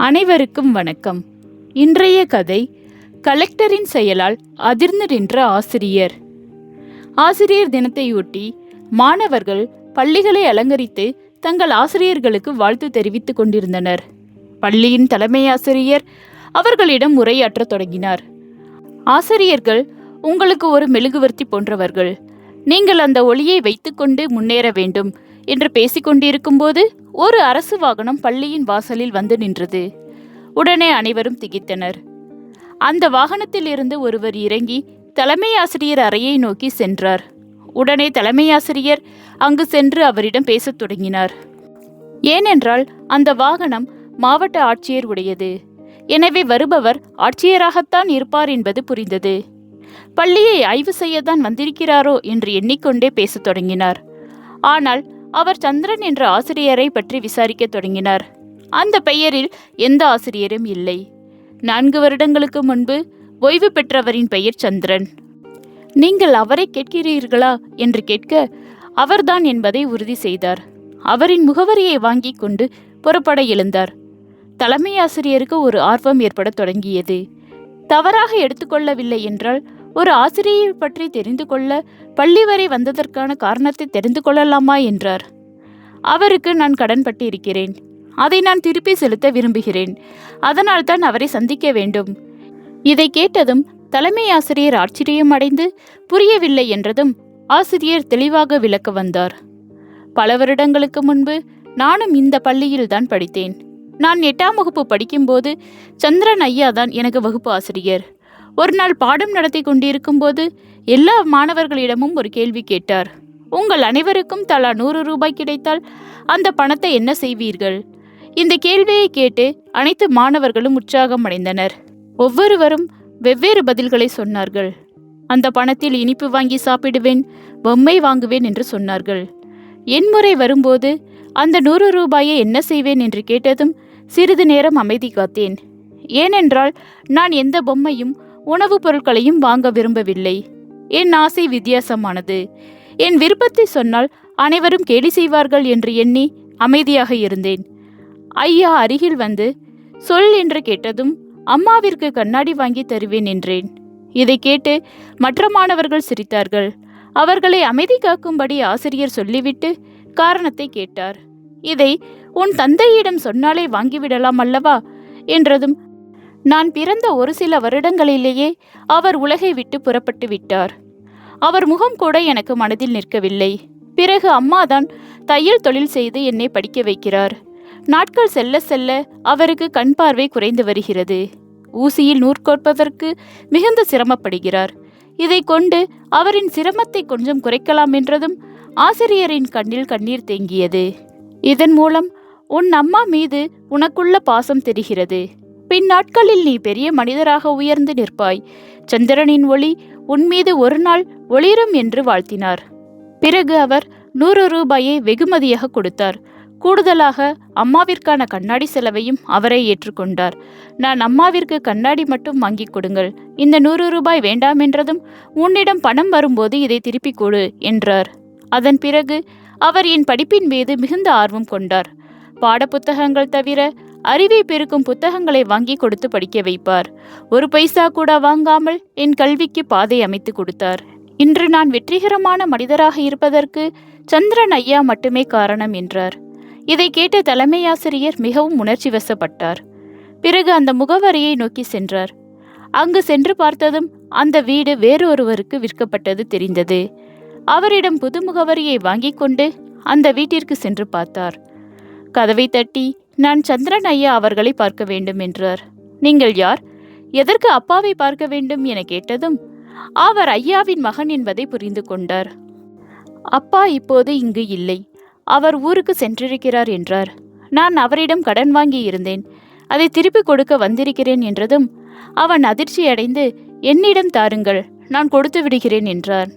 அனைவருக்கும் வணக்கம். இன்றைய கதை கலெக்டரின் செயலால் அதிர்ந்து நின்ற ஆசிரியர். ஆசிரியர் தினத்தையொட்டி மாணவர்கள் பள்ளிகளை அலங்கரித்து தங்கள் ஆசிரியர்களுக்கு வாழ்த்து தெரிவித்துக் கொண்டிருந்தனர். பள்ளியின் தலைமை ஆசிரியர் அவர்களிடம் உரையாற்றத் தொடங்கினார். ஆசிரியர்கள் உங்களுக்கு ஒரு மெழுகுவர்த்தி போன்றவர்கள். நீங்கள் அந்த ஒளியை வைத்துக்கொண்டு முன்னேற வேண்டும் என்று பேசிக்கொண்டிருக்கும்போது ஒரு அரசு வாகனம் பள்ளியின் வாசலில் வந்து நின்றது. உடனே அனைவரும் திகைத்தனர். அந்த வாகனத்தில் இருந்து ஒருவர் இறங்கி தலைமை ஆசிரியர் அறையை நோக்கி சென்றார். உடனே தலைமை ஆசிரியர் அங்கு சென்று அவரிடம் பேசத் தொடங்கினார். ஏனென்றால் அந்த வாகனம் மாவட்ட ஆட்சியர் உடையது. எனவே வருபவர் ஆட்சியராகத்தான் இருப்பார் என்பது புரிந்தது. பள்ளியை ஆய்வு செய்யத்தான் வந்திருக்கிறாரோ என்று எண்ணிக்கொண்டே பேசத் தொடங்கினார். ஆனால் அவர் சந்திரன் என்ற ஆசிரியரை பற்றி விசாரிக்க தொடங்கினார். அந்த பெயரில் எந்த ஆசிரியரும் இல்லை. நான்கு வருடங்களுக்கு முன்பு ஓய்வு பெற்றவரின் பெயர் சந்திரன். நீங்கள் அவரை கேட்கிறீர்களா? என்று கேட்க அவர்தான் என்பதை உறுதி செய்தார். அவரின் முகவரியை வாங்கிக் கொண்டு புறப்பட எழுந்தார். தலைமை ஆசிரியருக்கு ஒரு ஆர்வம் ஏற்படத் தொடங்கியது. தவறாக எடுத்துக்கொள்ளவில்லை என்றால் ஒரு ஆசிரியை பற்றி தெரிந்து கொள்ள பள்ளி வரை வந்ததற்கான காரணத்தை தெரிந்து கொள்ளலாமா என்றார். அவருக்கு நான் கடன்பட்டு இருக்கிறேன் அதை நான் திருப்பி செலுத்த விரும்புகிறேன். அதனால் தான் அவரை சந்திக்க வேண்டும். இதை கேட்டதும் தலைமை ஆசிரியர் ஆச்சரியம் அடைந்து புரியவில்லை என்றதும் ஆசிரியர் தெளிவாக விளக்க வந்தார். பல வருடங்களுக்கு முன்பு நானும் இந்த பள்ளியில்தான் படித்தேன். நான் எட்டாம் வகுப்பு படிக்கும்போது சந்திரன் ஐயா தான் எனக்கு வகுப்பு ஆசிரியர். ஒரு நாள் பாடம் நடத்தி கொண்டிருக்கும்போது எல்லா மாணவர்களிடமும் ஒரு கேள்வி கேட்டார். உங்கள் அனைவருக்கும் தலா நூறு ரூபாய் கிடைத்தால் அந்த பணத்தை என்ன செய்வீர்கள்? இந்த கேள்வியை கேட்டு அனைத்து மாணவர்களும் உற்சாகம் அடைந்தனர். ஒவ்வொருவரும் வெவ்வேறு பதில்களை சொன்னார்கள். அந்த பணத்தில் இனிப்பு வாங்கி சாப்பிடுவேன் பொம்மை வாங்குவேன் என்று சொன்னார்கள். என் முறை வரும்போது அந்த நூறு ரூபாயை என்ன செய்வேன்? என்று கேட்டதும் சிறிது நேரம் அமைதி காத்தேன். ஏனென்றால் நான் எந்த பொம்மையும் உணவுப் பொருட்களையும் வாங்க விரும்பவில்லை. என் ஆசை வித்தியாசமானது. என் விருப்பத்தை சொன்னால் அனைவரும் கேலி செய்வார்கள் என்று எண்ணி அமைதியாக இருந்தேன். ஐயா அருகில் வந்து சொல் என்று கேட்டதும் அம்மாவிற்கு கண்ணாடி வாங்கி தருவேன் என்றேன். இதை கேட்டு மற்ற மாணவர்கள் சிரித்தார்கள். அவர்களை அமைதி காக்கும்படி ஆசிரியர் சொல்லிவிட்டு காரணத்தை கேட்டார். இதை உன் தந்தையிடம் சொன்னாலே வாங்கிவிடலாம் அல்லவா? என்றதும் நான் பிறந்த ஒரு சில வருடங்களிலேயே அவர் உலகை விட்டு புறப்பட்டு விட்டார். அவர் முகம் கூட எனக்கு மனதில் நிற்கவில்லை. பிறகு அம்மாதான் தையல் தொழில் செய்து என்னை படிக்க வைக்கிறார். நாட்கள் செல்ல செல்ல அவருக்கு கண் பார்வை குறைந்து வருகிறது. ஊசியில் நூற்கோற்பதற்கு மிகுந்த சிரமப்படுகிறார். இதை கொண்டு அவரின் சிரமத்தை கொஞ்சம் குறைக்கலாம் என்றதும் ஆசிரியரின் கண்ணில் கண்ணீர் தேங்கியது. இதன் மூலம் உன் அம்மா மீது உனக்குள்ள பாசம் தெரிகிறது. பின் நாட்களில் நீ பெரிய மனிதராக உயர்ந்து நிற்பாய். சந்திரனின் ஒளி உன் மீது ஒரு நாள் ஒளிரும் என்று வாழ்த்தினார். பிறகு அவர் நூறு ரூபாயை வெகுமதியாக கொடுத்தார். கூடுதலாக அம்மாவிற்கான கண்ணாடி செலவையும் அவரை ஏற்றுக்கொண்டார். நான் அம்மாவிற்கு கண்ணாடி மட்டும் வாங்கிக் கொடுங்கள். இந்த நூறு ரூபாய் வேண்டாம் என்றதும் உன்னிடம் பணம் வரும்போது இதை திருப்பிக் கொடு என்றார். அதன் பிறகு அவர் என் படிப்பின் மீது மிகுந்த ஆர்வம் கொண்டார். பாடப்புத்தகங்கள் தவிர அறிவை பெருக்கும் புத்தகங்களை வாங்கி கொடுத்து படிக்க வைப்பார். ஒரு பைசா கூட வாங்காமல் என் கல்விக்கு பாதை அமைத்து கொடுத்தார். இன்று நான் வெற்றிகரமான மனிதராக இருப்பதற்கு சந்திரன் ஐயா மட்டுமே காரணம் என்றார். இதை கேட்ட தலைமை ஆசிரியர் மிகவும் உணர்ச்சி வசப்பட்டார். பிறகு அந்த முகவரியை நோக்கி சென்றார். அங்கு சென்று பார்த்ததும் அந்த வீடு வேறொருவருக்கு விற்கப்பட்டது தெரிந்தது. அவரிடம் புது முகவரியை வாங்கிக் கொண்டு அந்த வீட்டிற்கு சென்று பார்த்தார். கதவை தட்டி நான் சந்திரன் ஐயா அவர்களை பார்க்க வேண்டும் என்றார். நீங்கள் யார்? எதற்கு அப்பாவை பார்க்க வேண்டும்? என கேட்டதும் அவர் ஐயாவின் மகன் என்பதை புரிந்து கொண்டார். அப்பா இப்போது இங்கு இல்லை. அவர் ஊருக்கு சென்றிருக்கிறார் என்றார். நான் அவரிடம் கடன் வாங்கி இருந்தேன். அதை திருப்பிக் கொடுக்க வந்திருக்கிறேன் என்றதும் அவன் அதிர்ச்சியடைந்து என்னிடம் தாருங்கள் நான் கொடுத்து விடுகிறேன் என்றார்.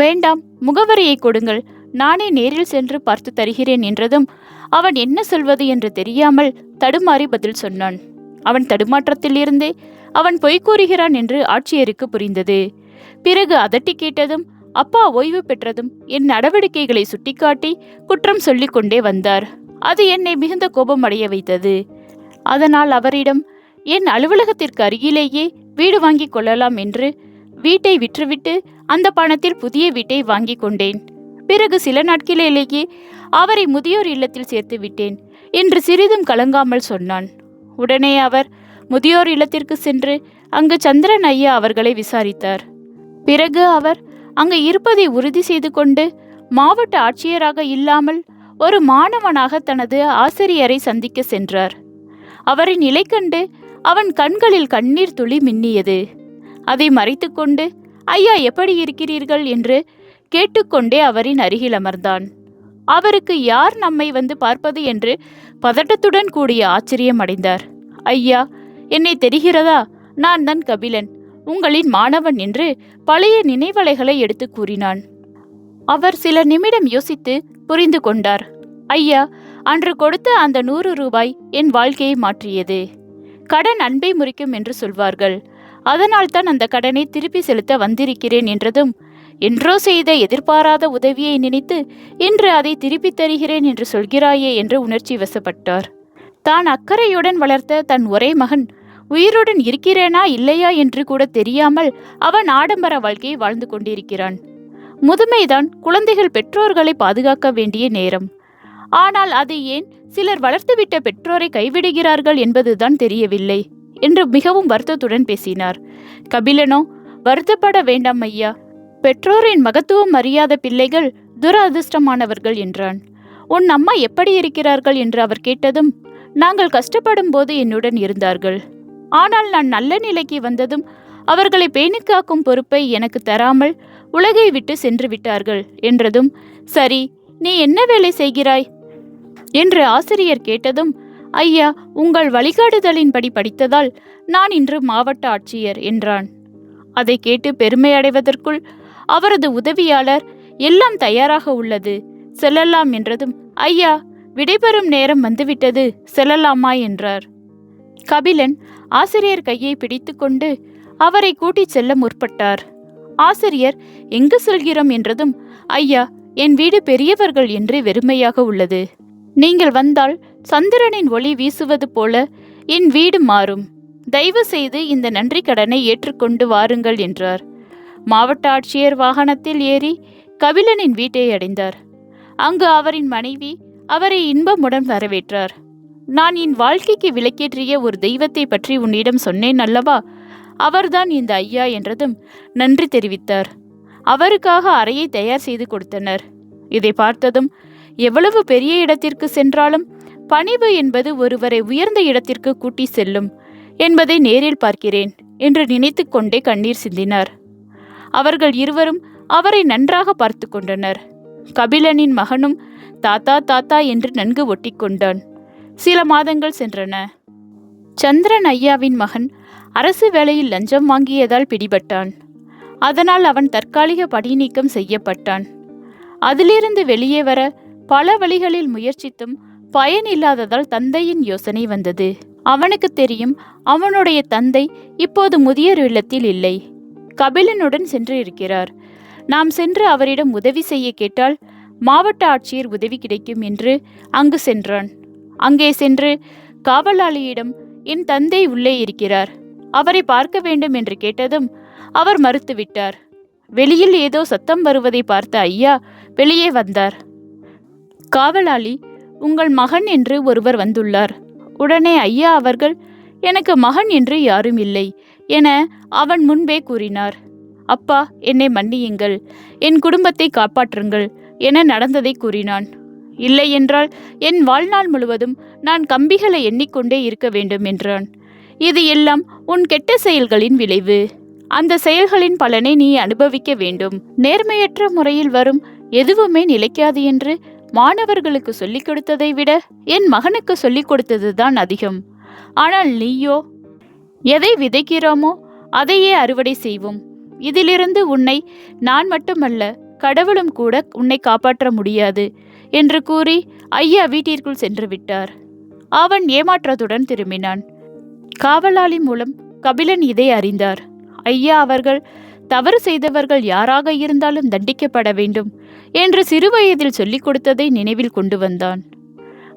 வேண்டாம் முகவரியை கொடுங்கள். நானே நேரில் சென்று பார்த்து தருகிறேன் என்றதும் அவன் என்ன சொல்வது என்று தெரியாமல் தடுமாறி பதில் சொன்னான். அவன் தடுமாற்றத்திலிருந்தே அவன் பொய் கூறுகிறான் என்று ஆட்சியருக்கு புரிந்தது. பிறகு அதட்டி கேட்டதும் அப்பா ஓய்வு பெற்றதும் என் நடவடிக்கைகளை சுட்டிக்காட்டி குற்றம் சொல்லிக் கொண்டே வந்தார். அது என்னை மிகுந்த கோபம் அடைய வைத்தது. அதனால் அவரிடம் என் அலுவலகத்திற்கு அருகிலேயே வீடு வாங்கி கொள்ளலாம் என்று வீட்டை விற்றுவிட்டு அந்த பணத்தில் புதிய வீட்டை வாங்கிக் கொண்டேன். பிறகு சில நாட்களிலேயே அவரை முதியோர் இல்லத்தில் சேர்த்து விட்டேன் என்று சிறிதும் கலங்காமல் சொன்னான். உடனே அவர் முதியோர் இல்லத்திற்கு சென்று அங்கு சந்திரன் ஐயா அவர்களை விசாரித்தார். பிறகு அவர் அங்கு இருப்பதை உறுதி செய்து கொண்டு மாவட்ட ஆட்சியராக இல்லாமல் ஒரு மாணவனாக தனது ஆசிரியரை சந்திக்க சென்றார். அவரின் நிலை கண்டு அவன் கண்களில் கண்ணீர் துளி மின்னியது. அதை மறைத்துக்கொண்டு ஐயா எப்படி இருக்கிறீர்கள்? என்று கேட்டுக்கொண்டே அவரின் அருகில் அமர்ந்தான். அவருக்கு யார் நம்மை வந்து பார்ப்பது என்று பதட்டத்துடன் கூடிய ஆச்சரியம் அடைந்தார். ஐயா என்னை தெரிகிறதா? நான் தான் கபிலன். உங்களின் மாணவன் என்று பழைய நினைவலைகளை எடுத்து கூறினான். அவர் சில நிமிடம் யோசித்து புரிந்து கொண்டார். ஐயா அன்று கொடுத்த அந்த நூறு ரூபாய் என் வாழ்க்கையை மாற்றியது. கடன் அன்பை முறிக்கும் என்று சொல்வார்கள். அதனால் தான் அந்த கடனை திருப்பி செலுத்த வந்திருக்கிறேன் என்றதும் என்றோ செய்த எதிர்பாராத உதவியை நினைத்து இன்று அதை திருப்பித் தருகிறேன் என்று சொல்கிறாயே என்று உணர்ச்சி வசப்பட்டார். தான் அக்கறையுடன் வளர்த்த தன் ஒரே மகன் உயிருடன் இருக்கிறேனா இல்லையா என்று கூட தெரியாமல் அவன் ஆடம்பர வாழ்க்கையை வாழ்ந்து கொண்டிருக்கிறான். முதுமைதான் குழந்தைகள் பெற்றோர்களை பாதுகாக்க வேண்டிய நேரம். ஆனால் அது ஏன் சிலர் வளர்த்துவிட்ட பெற்றோரை கைவிடுகிறார்கள் என்பதுதான் தெரியவில்லை என்று மிகவும் வருத்தத்துடன் பேசினார். கபிலனோ வருத்தப்பட வேண்டாம் ஐயா. பெற்றோரின் மகத்துவம் அறியாத பிள்ளைகள் துரதிர்ஷ்டமானவர்கள் என்றான். உன் அம்மா எப்படி இருக்கிறார்கள்? என்று அவர் கேட்டதும் நாங்கள் கஷ்டப்படும் போது என்னுடன் இருந்தார்கள். ஆனால் நான் நல்ல நிலைக்கு வந்ததும் அவர்களை பேணிக்காக்கும் பொறுப்பை எனக்கு தராமல் உலகை விட்டு சென்று விட்டார்கள் என்றதும் சரி நீ என்ன வேலை செய்கிறாய்? என்று ஆசிரியர் கேட்டதும் ஐயா உங்கள் வழிகாட்டுதலின்படி படித்ததால் நான் இன்று மாவட்ட ஆட்சியர் என்றான். அதை கேட்டு பெருமை அடைவதற்குள் அவரது உதவியாளர் எல்லாம் தயாராக உள்ளது. செல்லலாம் என்றதும் ஐயா விடைபெறும் நேரம் வந்துவிட்டது செல்லலாமா? என்றார். கபிலன் ஆசிரியர் கையை பிடித்துக்கொண்டு அவரை கூட்டிச் செல்ல முற்பட்டார். ஆசிரியர் எங்கு செல்கிறோம்? என்றதும் ஐயா என் வீடு பெரியவர்கள் என்று வெறுமையாக உள்ளது. நீங்கள் வந்தால் சந்திரனின் ஒளி வீசுவது போல என் வீடு மாறும். தயவு செய்து இந்த நன்றி கடனை ஏற்றுக்கொண்டு வாருங்கள் என்றார். மாவட்ட ஆட்சியர் வாகனத்தில் ஏறி கபிலனின் வீட்டை அடைந்தார். அங்கு அவரின் மனைவி அவரை இன்பமுடன் வரவேற்றார். நான் என் வாழ்க்கைக்கு விளக்கேற்றிய ஒரு தெய்வத்தை பற்றி உன்னிடம் சொன்னேன் அல்லவா? அவர்தான் இந்த ஐயா என்றதும் நன்றி தெரிவித்தார். அவருக்காக அறையை தயார் செய்து கொடுத்தனர். இதை பார்த்ததும் எவ்வளவு பெரிய இடத்திற்கு சென்றாலும் பணிவு என்பது ஒருவரை உயர்ந்த இடத்திற்கு கூட்டி செல்லும் என்பதை நேரில் பார்க்கிறேன் என்று நினைத்து கொண்டே கண்ணீர் சிந்தினார். அவர்கள் இருவரும் அவரை நன்றாக பார்த்து கொண்டனர் கபிலனின் மகனும் தாத்தா தாத்தா என்று நன்கு ஒட்டிக்கொண்டான். சில மாதங்கள் சென்றன. சந்திரன் ஐயாவின் மகன் அரசு வேலையில் லஞ்சம் வாங்கியதால் பிடிபட்டான். அதனால் அவன் தற்காலிக படிநீக்கம் செய்யப்பட்டான். அதிலிருந்து வெளியே வர பல வழிகளில் முயற்சித்தும் பயன் இல்லாததால் தந்தையின் யோசனை வந்தது. அவனுக்கு தெரியும் அவனுடைய தந்தை இப்போது முதியோர் இல்லத்தில் இல்லை. கபிலனுடன் சென்று இருக்கிறார். நாம் சென்று அவரிடம் உதவி செய்ய கேட்டால் மாவட்ட ஆட்சியர் உதவி கிடைக்கும் என்று அங்கு சென்றான். அங்கே சென்று காவலாளியிடம் என் தந்தை உள்ளே இருக்கிறார். அவரை பார்க்க வேண்டும் என்று கேட்டதும் அவர் மறுத்துவிட்டார். வெளியில் ஏதோ சத்தம் வருவதை பார்த்த ஐயா வெளியே வந்தார். காவலாளி உங்கள் மகன் என்று ஒருவர் வந்துள்ளார். உடனே ஐயா அவர்கள் எனக்கு மகன் என்று யாரும் இல்லை. என அவன் முன்பே கூறினார். அப்பா என்னை மன்னியுங்கள். என் குடும்பத்தை காப்பாற்றுங்கள் என நடந்ததை கூறினான். இல்லை என்றால் என் வாழ்நாள் முழுவதும் நான் கம்பிகளை எண்ணிக்கொண்டே இருக்க வேண்டும் என்றான். இது எல்லாம் உன் கெட்ட செயல்களின் விளைவு. அந்த செயல்களின் பலனை நீ அனுபவிக்க வேண்டும். நேர்மையற்ற முறையில் வரும் எதுவுமே நிலைக்காது என்று மாணவர்களுக்கு சொல்லிக் கொடுத்ததை விட என் மகனுக்கு சொல்லிக் கொடுத்ததுதான் அதிகம். ஆனால் நீயோ எதை விதைக்கிறோமோ அதையே அறுவடை செய்வோம். இதிலிருந்து உன்னை நான் மட்டுமல்ல கடவுளும் கூட உன்னை காப்பாற்ற முடியாது என்று கூறி ஐயா வீட்டிற்குள் சென்று விட்டார். அவன் ஏமாற்றத்துடன் திரும்பினான். காவலாளி மூலம் கபிலன் இதை அறிந்தார். ஐயா அவர்கள் தவறு செய்தவர்கள் யாராக இருந்தாலும் தண்டிக்கப்பட வேண்டும் என்று சிறுவயதில் சொல்லிக் கொடுத்ததை நினைவில் கொண்டு வந்தான்.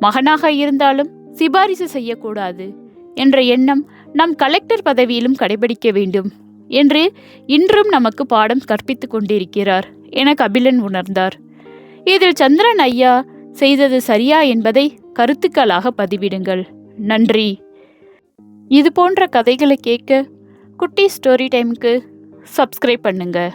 மகனாக இருந்தாலும் சிபாரிசு செய்யக்கூடாது என்ற எண்ணம் நம் கலெக்டர் பதவியிலும் கடைபிடிக்க வேண்டும் என்று இன்றும் நமக்கு பாடம் கற்பித்து கொண்டிருக்கிறார் என கபிலன் உணர்ந்தார். இதில் சந்திரன் ஐயா செய்தது சரியா என்பதை கருத்துக்களாக பதிவிடுங்கள். நன்றி. இது போன்ற கதைகளை கேட்க குட்டி ஸ்டோரி டைமுக்கு சப்ஸ்கிரைப் பண்ணுங்கள்